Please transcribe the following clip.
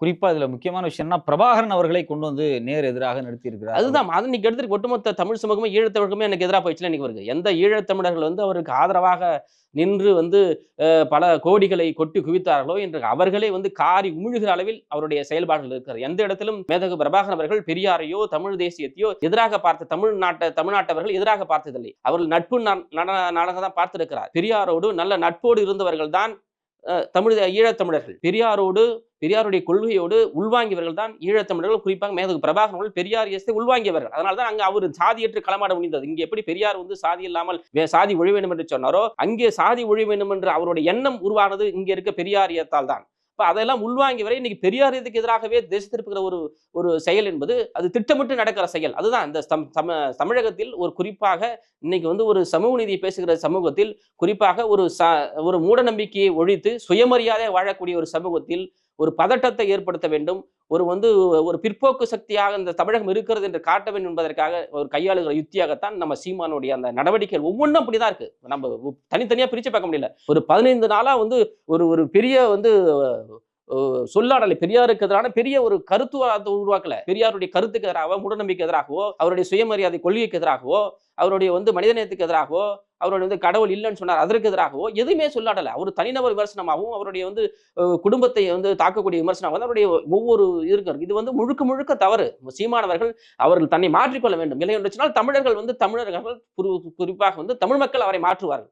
குறிப்பா இதுல முக்கியமான விஷயம்னா பிரபாகரன் அவர்களை கொண்டு வந்து நேர் எதிராக நிறுத்தி இருக்கிறார் அதுதான். அது இன்னைக்கு எடுத்து ஒட்டுமொத்த தமிழ் சமூகமே ஈழத்தமிழகமே எனக்கு எதிராக போயிடுச்சுல இன்னைக்கு வருது. எந்த ஈழத்தமிழர்கள் வந்து அவருக்கு ஆதரவாக நின்று வந்து பல கோடிகளை கொட்டி குவித்தார்களோ என்று அவர்களே வந்து காரி உமிழ்கிற அளவில் அவருடைய செயல்பாடுகள் இருக்கிறது. எந்த இடத்திலும் மேதகு பிரபாகரன் அவர்கள் பெரியாரையோ தமிழ் தேசியத்தையோ எதிராக பார்த்த தமிழ்நாட்டை தமிழ்நாட்டவர்கள் எதிராக பார்த்ததில்லை. அவர்கள் நட்பு நாடகம் தான் பார்த்திருக்கிறார். பெரியாரோடு நல்ல நட்போடு இருந்தவர்கள் தான் தமிழ் ஈழத்தமிழர்கள் பெரியாரோடு பெரியாருடைய கொள்கையோடு உள்வாங்கியவர்கள் தான் ஈழத்தமிழர்கள். குறிப்பாக மேதகு பிரபாகரன் பெரியார் இயசத்தை உள்வாங்கியவர்கள். அதனால தான் அங்கே அவர் சாதியற்று களமாட முடிந்தது. இங்கே எப்படி பெரியார் வந்து சாதி இல்லாமல் சாதி ஒழிய வேண்டும் என்று சொன்னாரோ அங்கே சாதி ஒழிய வேண்டும் என்று அவருடைய எண்ணம் உருவானது இங்கே இருக்க பெரியாரியத்தால் தான். இப்போ அதெல்லாம் உள்வாங்கி வரை இன்னைக்கு பெரியாரியத்துக்கு எதிராகவே திசை திருப்புகிற ஒரு ஒரு செயல் என்பது அது திட்டமிட்டு நடக்கிற செயல். அதுதான் இந்த தம்- தம தமிழகத்தில் ஒரு குறிப்பாக இன்னைக்கு வந்து ஒரு சமூக நீதியை பேசுகிற சமூகத்தில் குறிப்பாக ஒரு ச ஒரு மூட நம்பிக்கையை ஒழித்து சுயமரியாதை வாழக்கூடிய ஒரு சமூகத்தில் ஒரு பதட்டத்தை ஏற்படுத்த வேண்டும். ஒரு வந்து ஒரு பிற்போக்கு சக்தியாக இந்த தமிழகம் இருக்கிறது என்று காட்ட வேண்டும் என்பதற்காக ஒரு கையாளுகிற யுத்தியாகத்தான் நம்ம சீமானுடைய அந்த நடவடிக்கைகள் ஒவ்வொன்றும் அப்படிதான் இருக்கு. நம்ம தனித்தனியாக தனித்தனியா பிரிச்சு பார்க்க முடியல. ஒரு பதினைந்து நாளா வந்து ஒரு ஒரு பெரிய வந்து அஹ், சொல்லாடலை பெரியாருக்கு எதிரான பெரிய ஒரு கருத்து உருவாக்கல. பெரியாருடைய கருத்துக்கு எதிராகவோ மூடநம்பிக்கை எதிராகவோ அவருடைய சுயமரியாதை கொள்கைக்கு எதிராகவோ அவருடைய வந்து மனிதநேயத்துக்கு எதிராகவோ அவருடைய வந்து கடவுள் இல்லைன்னு சொன்னார். அதற்கு எதிராகவோ எதுவுமே சொல்லாடலை. அவர் தனிநபர் விமர்சனமாகவும் அவருடைய வந்து குடும்பத்தை வந்து தாக்கக்கூடிய விமர்சனம் வந்து அவருடைய ஒவ்வொரு இருக்கும் இது வந்து முழுக்க முழுக்க தவறு. சீமானவர்கள் அவர்கள் தன்னை மாற்றிக்கொள்ள வேண்டும். இல்லை என்று சொன்னால் தமிழர்கள் வந்து தமிழர்கள் குறிப்பாக வந்து தமிழ் மக்கள் அவரை மாற்றுவார்கள்.